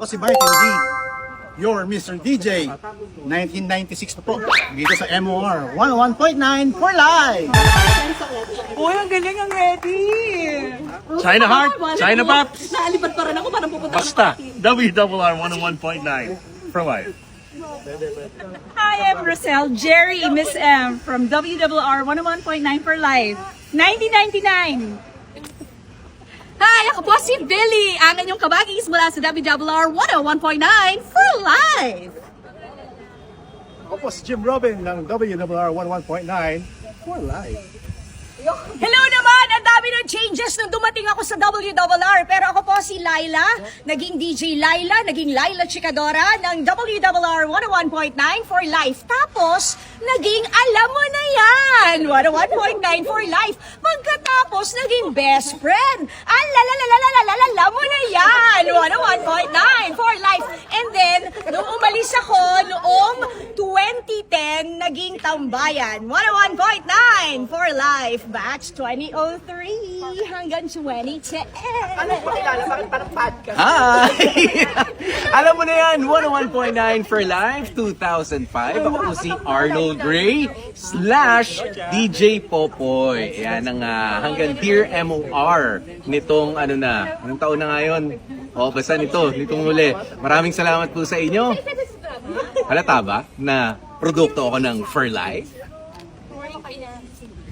o si Martin D. Your Mr. DJ. 1996 pa po. Dito sa MOR 101.9 for live. Uy, ang galing ang ready! China Heart, China Pops. Naalipad pa rin ako, parang pupunta Basta, WRR 101.9 for life. Hi, I'm Rosel Jerry, Miss M from WWR 101.9 for Life. 1999. Hi, ako po si Billy, ang inyong kabagis mula sa WWR 101.9 for life. Ako po si Jim Robin ng WWR 101.9 for live. Hello naman! Ang dami ng changes nung dumating ako sa WWR. Pero ako po si Laila, naging DJ Laila, naging Laila Chikadora ng WWR 101.9 for life. Tapos, naging alam mo na yan, 101.9 for life. Pagkatapos, naging best friend. Alalalalalalalala mo na yan, 101.9 for life. And then, nung umalis ako noong 2010, naging tambayan, 101.9 for life. Batch 2003 hanggang 2010. Ano ko kilala? Bakit parang podcast? Hi! Alam mo na yan, 101.9 for Life 2005. Ako po si Arnold Gray slash DJ Popoy. Yan ang ah, hanggang Dear MOR nitong ano na, anong taon na ngayon? O, basta nito, nitong muli. Maraming salamat po sa inyo. Halata ba na produkto ako ng For Life?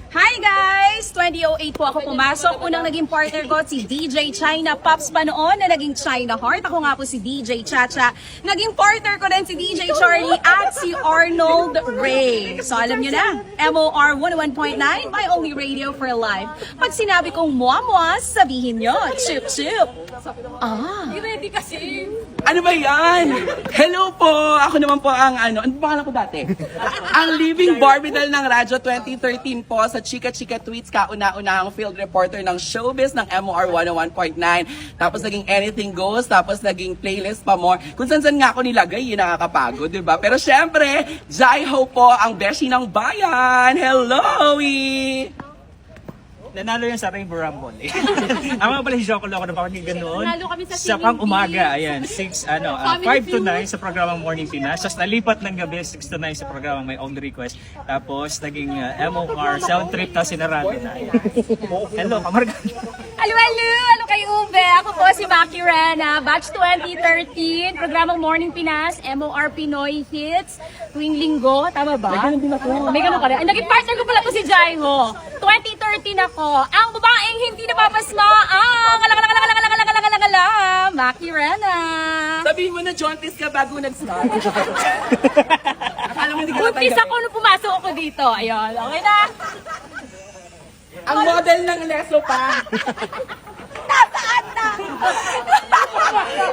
Hi guys! 2008 po ako pumasok. Unang naging partner ko si DJ China Pops pa noon na naging China Heart. Ako nga po si DJ Chacha. Naging partner ko din si DJ Charlie at si Arnold Ray. So alam nyo na, MOR 101.9, my only radio for life. Pag sinabi kong muwa-muwa, sabihin nyo, chup chup. Ah. Ready kasi. Ano ba yan? Hello po! Ako naman po ang ano, ano pangalan ko dati? ang Living Barbidal ng Radyo 2013 po sa Chika Chika Tweets, kauna-unahang field reporter ng showbiz ng MOR 101.9. Tapos naging Anything Goes, tapos naging playlist pa more. Kung saan-saan nga ako nilagay, yun nakakapagod, di ba? Pero syempre, Jai Ho po ang beshi ng bayan! Hello! -y! Nanalo yan sa Rainbow Rumble. Ang mga pala si Jocko Loco na pakinggan noon. Nanalo kami sa Sa pang umaga, ayan, 6, ano, ah, Family 5 to feud. 9 sa programang Morning Pinas. Tapos nalipat ng gabi, 6 to 9 sa programang May Only Request. Tapos naging uh, MOR, sound trip, tapos sinarado na. Ayan. Hello, kamarga. Hello, hello! Ano kay Ube? Ako po si Maki Rena, batch 2013, programang Morning Pinas, MOR Pinoy Hits, tuwing linggo, tama ba? May ganun din ako. May ganun ka rin. Ay, naging partner ko pala po si Jaiho. 2013 ako. Ang babaeng hindi napapasma ang alakalakalakalakalakalakalakalakala, Maki Rena. Sabihin mo na jaunties ka bago nag-start. Akala mo hindi ka Buntis ako nung pumasok ako dito. Ayun, okay na. Ang model ng leso pa.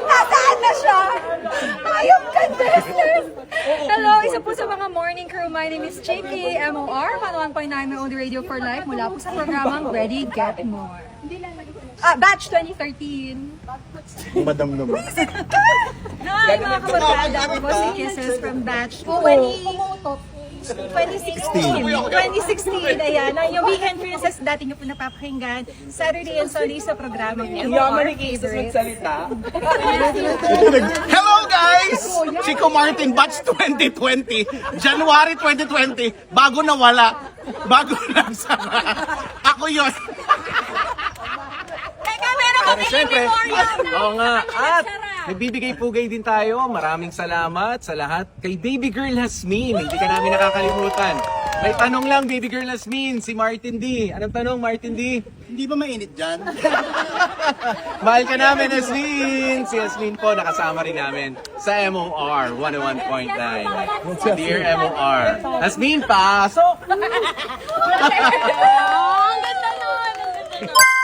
Nasaan na? Siya? Ayong contestant! Hello, isa po sa mga morning crew. My name is JP MOR, 101.9 My Only Radio for Life mula po sa programang Ready, Get More. Ah, batch 2013. Madam naman. Hi, mga kabarkada. Ako po si Kisses from batch 20... 2016. 2016, ayan. Ang yung Weekend Princess, dati nyo po napapakinggan. Saturday and Sunday sa programang Yaman MOR ni Kisses magsalita. Hello guys! Chico Martin Batch 2020. January 2020. Bago nawala. Bago nagsara. Ako yun. Teka, meron kami Siyempre, memorial na. oo nga. At. Nagbibigay pugay din tayo. Maraming salamat sa lahat. Kay Baby Girl Hasmin, hindi ka namin nakakalimutan. May tanong lang, Baby Girl Hasmin, si Martin D. Anong tanong, Martin D? Hindi ba mainit dyan? Mahal ka namin, Hasmin! Si Hasmin po, nakasama rin namin sa MOR 101.9. Dear MOR. Hasmin, pasok! Ang ganda nun. Ang ganda nun.